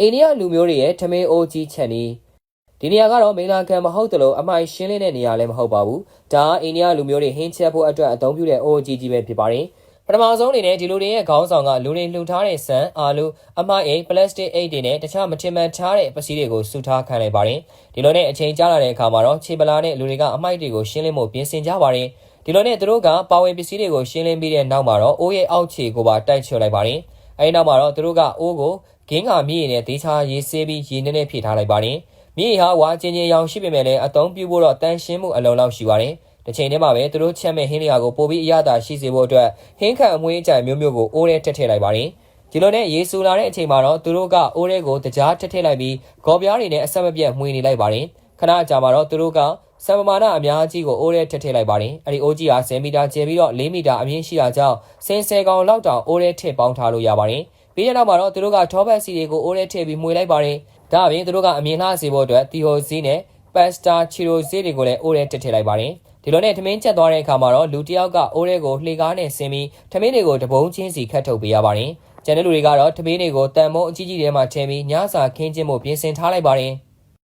အိန္ဒိယလူမျိုးတွေရဲ့ထမင်းအိုးကြီးချက်နီးဒီနေရာကတော့မိလာကန်မဟုတ်တလို့အမိုင်ရှင်းလင်းတဲ့နေရာလည်းမဟုတ်ပါဘူးဒါကအိန္ဒိယလူမျိုးတွေဟင်းချက်ဖို့အတွက်အသုံးပြုတဲ့အိုးကြီးကြီးပဲဖြစ်ပါတယ်ပထမဆုံးအနေနဲ့ဒီလူတွေရဲ့ခေါင်းဆောင်ကလူတွေလှူထားတဲ့ဆန်အာလူအမိုက်အိတ်ပလတ်စတစ်အိတ်တွေနဲ့တခြားမတင်မှန်ထားတဲ့ပစ္စည်းတွေကိုစုထားခံလိုက်ပါတယ်ဒီလိုနဲ့အချိန်ကြာလာတဲ့အခါမှာတော့ခြေပလာနဲ့လူတွေကအမိုက်တွေကိုရှင်းလင်းဖို့ပြင်ဆင်ကြပါတယ်ဒီလိုနဲ့သူတို့ကပါဝင်ပစ္စည်းတွေကိုရှင်းလင်းပြီးတဲ့နောက်မှာတော့အိုးရဲ့အောက်ခြေကိုပါတိုက်ချွတ်လိုက်ပါတယ် အဲဒီနောက်မှာတော့သူတို့ကအိုးကိုဂင်းကမြေရည်နဲ့ဒေချာရေးဆေးပြီးရေနဲ့နဲ့ဖြည့်ထားလိုက်ပါတယ်မြေရည်ဟာဝါချင်းချင်းရောင်ရှိပေမဲ့လည်းအသုံးပြုဖို့တော့တန်ရှင်းမှုအလုံးလောက်ရှိပါတယ်တစ်ချိန်တည်းမှာပဲသူတို့ချက်မဲ့ဟင်းလျာကိုပိုပြီးအရသာရှိစေဖို့အတွက်ဟင်းခံအမွှေးအကြိုင်မျိုးမျိုးကိုအိုးထဲထည့်ထည့်လိုက်ပါတယ်ဒီလိုနဲ့ရေဆူလာတဲ့အချိန်မှာတော့သူတို့ကအိုးထဲကိုတကြားထည့်ထည့်လိုက်ပြီးဂေါ်ပြားတွေနဲ့အဆက်မပြတ်မှွေနေလိုက်ပါတယ်ခဏအကြာမှာတော့သူတို့က စံပမာဏအများကြီးကိုအိုးထဲထည့်ထည့်လိုက်ပါတယ်အဲ့ဒီအိုးကြီးဟာ10မီတာကျယ်ပြီးတော့4မီတာအမြင့်ရှိတာကြောင့်စင်ဆယ်ကောင်လောက်တောင်အိုးထဲထည့်ပေါင်းထားလို့ရပါတယ်ပြီးတဲ့နောက်မှာတော့သူတို့ကထောပတ်စီတွေကိုအိုးထဲထည့်ပြီးမှွေလိုက်ပါတယ်ဒါအပြင်သူတို့ကအမြင်လှစေဖို့အတွက်တီဟိုဇီးနဲ့ပတ်စတာချီရိုဇီးတွေကိုလည်းအိုးထဲထည့်ထည့်လိုက်ပါတယ်ဒီလိုနဲ့ထမင်းချက်သွားတဲ့အခါမှာတော့လူတစ်ယောက်ကအိုးထဲကိုလှေကားနဲ့ဆင်းပြီးထမင်းတွေကိုတပုံးချင်းစီခတ်ထုတ်ပေးရပါတယ်။ကျန်တဲ့လူတွေကတော့ထမင်းတွေကိုတန်မုံအကြီးကြီးထဲမှာထည့်ပြီးညစာခင်းခြင်းမှုပြင်ဆင်ထားလိုက်ပါတယ်။